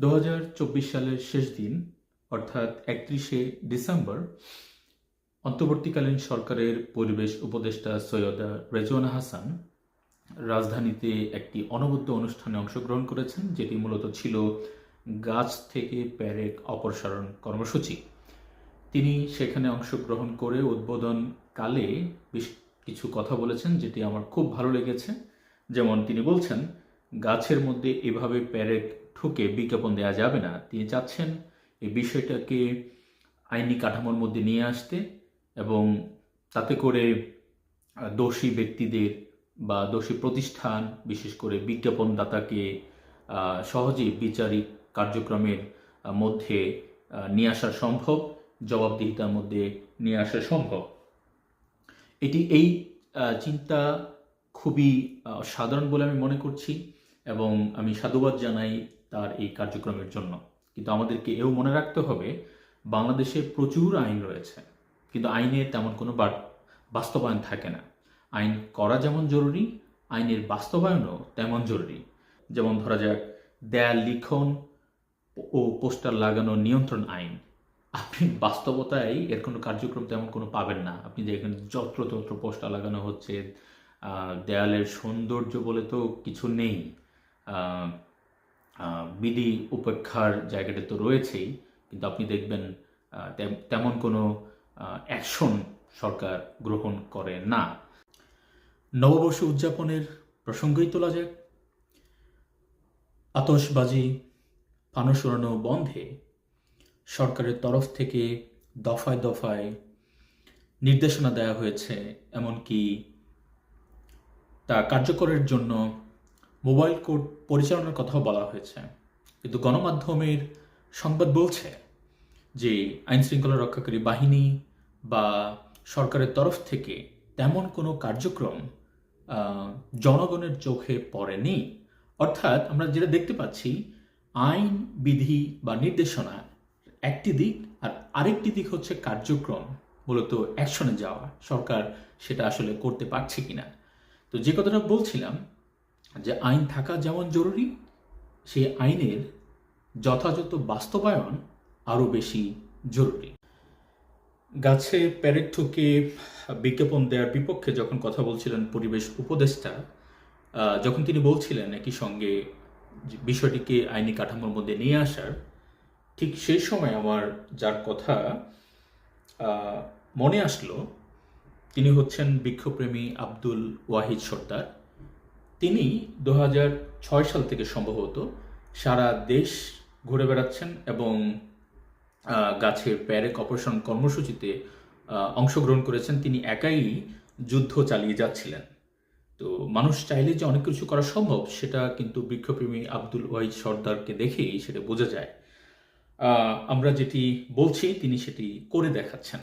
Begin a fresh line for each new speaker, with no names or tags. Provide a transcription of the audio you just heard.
দু হাজার চব্বিশ সালের শেষ দিন, অর্থাৎ একত্রিশে ডিসেম্বর, অন্তর্বর্তীকালীন সরকারের পরিবেশ উপদেষ্টা সৈয়দা রেজওয়ানা হাসান রাজধানীতে একটি অনবদ্য অনুষ্ঠানে অংশগ্রহণ করেছেন, যেটি মূলত ছিল গাছ থেকে প্যারেক অপসারণ কর্মসূচি। তিনি সেখানে অংশগ্রহণ করে উদ্বোধনকালে বেশ কিছু কথা বলেছেন, যেটি আমার খুব ভালো লেগেছে। যেমন তিনি বলছেন, গাছের মধ্যে এভাবে প্যারেক ঠুকে বিজ্ঞাপন দেওয়া যাবে না। তিনি চাচ্ছেন এই বিষয়টাকে আইনি কাঠামোর মধ্যে নিয়ে আসতে এবং তাতে করে দোষী ব্যক্তিদের বা দোষী প্রতিষ্ঠান, বিশেষ করে বিজ্ঞাপনদাতাকে সহজেই বিচারিক কার্যক্রমের মধ্যে নিয়ে আসা সম্ভব, জবাবদিহিতার মধ্যে নিয়ে আসা সম্ভব। এটি এই চিন্তা খুবই সাধারণ বলে আমি মনে করছি এবং আমি সাধুবাদ জানাই তার এই কার্যক্রমের জন্য। কিন্তু আমাদেরকে এও মনে রাখতে হবে, বাংলাদেশে প্রচুর আইন রয়েছে। কিন্তু আইনের তেমন কোনো বাস্তবায়ন থাকে না। আইন করা যেমন জরুরি, আইনের বাস্তবায়নও তেমন জরুরি। যেমন ধরা যাক, দেয়াল লিখন ও পোস্টার লাগানো নিয়ন্ত্রণ আইন। আপনি বাস্তবতায় এর কোনো কার্যক্রম তেমন কোনো পাবেন না। আপনি দেখবেন যত্রতত্র পোস্টার লাগানো হচ্ছে দেয়ালের সৌন্দর্য বলে তো কিছু নেই। বিধি উপেক্ষার জায়গাটা তো রয়েছেই, কিন্তু আপনি দেখবেন তেমন কোনো অ্যাকশন সরকার গ্রহণ করে না। নববর্ষ উদযাপনের প্রসঙ্গই তোলা যাক। আতশবাজি ফানুস উড়ানো বন্ধে সরকারের তরফ থেকে দফায় দফায় নির্দেশনা দেওয়া হয়েছে, এমনকি তা কার্যকরের জন্য মোবাইল কোড পরিচালনার কথাও বলা হয়েছে। কিন্তু গণমাধ্যমের সংবাদ বলছে যে আইন শৃঙ্খলা রক্ষাকারী বাহিনী বা সরকারের তরফ থেকে তেমন কোনো কার্যক্রম জনগণের চোখে পড়েনি। অর্থাৎ আমরা যেটা দেখতে পাচ্ছি, আইন, বিধি বা নির্দেশনা একটি দিক আর আরেকটি দিক হচ্ছে কার্যক্রম, মূলত অ্যাকশনে যাওয়া। সরকার সেটা আসলে করতে পারছে কিনা। তো যে কথাটা বলছিলাম যে আইন থাকা যেমন জরুরি, সেই আইনের যথাযথ বাস্তবায়ন আরও বেশি জরুরি। গাছে প্যারেক ঠুকে বিজ্ঞাপন দেওয়ার বিপক্ষে যখন কথা বলছিলেন পরিবেশ উপদেষ্টা যখন তিনি বলছিলেন একই সঙ্গে বিষয়টিকে আইনি কাঠামোর মধ্যে নিয়ে আসার, ঠিক সেই সময় আমার যার কথা মনে আসলো, তিনি হচ্ছেন বৃক্ষপ্রেমী আব্দুল ওয়াহিদ সর্দার। তিনি দু ছয় সাল থেকে সম্ভবত সারা দেশ ঘুরে বেড়াচ্ছেন এবং গাছের প্যারেক অপারেশন কর্মসূচিতে অংশগ্রহণ করেছেন। তিনি একাই যুদ্ধ চালিয়ে যাচ্ছিলেন। তো মানুষ চাইলে যে অনেক কিছু করা সম্ভব, সেটা কিন্তু বৃক্ষপ্রেমী আব্দুল ওয়াহিদ সর্দারকে দেখেই সেটা বোঝা যায়। আমরা যেটি বলছি, তিনি সেটি করে দেখাচ্ছেন।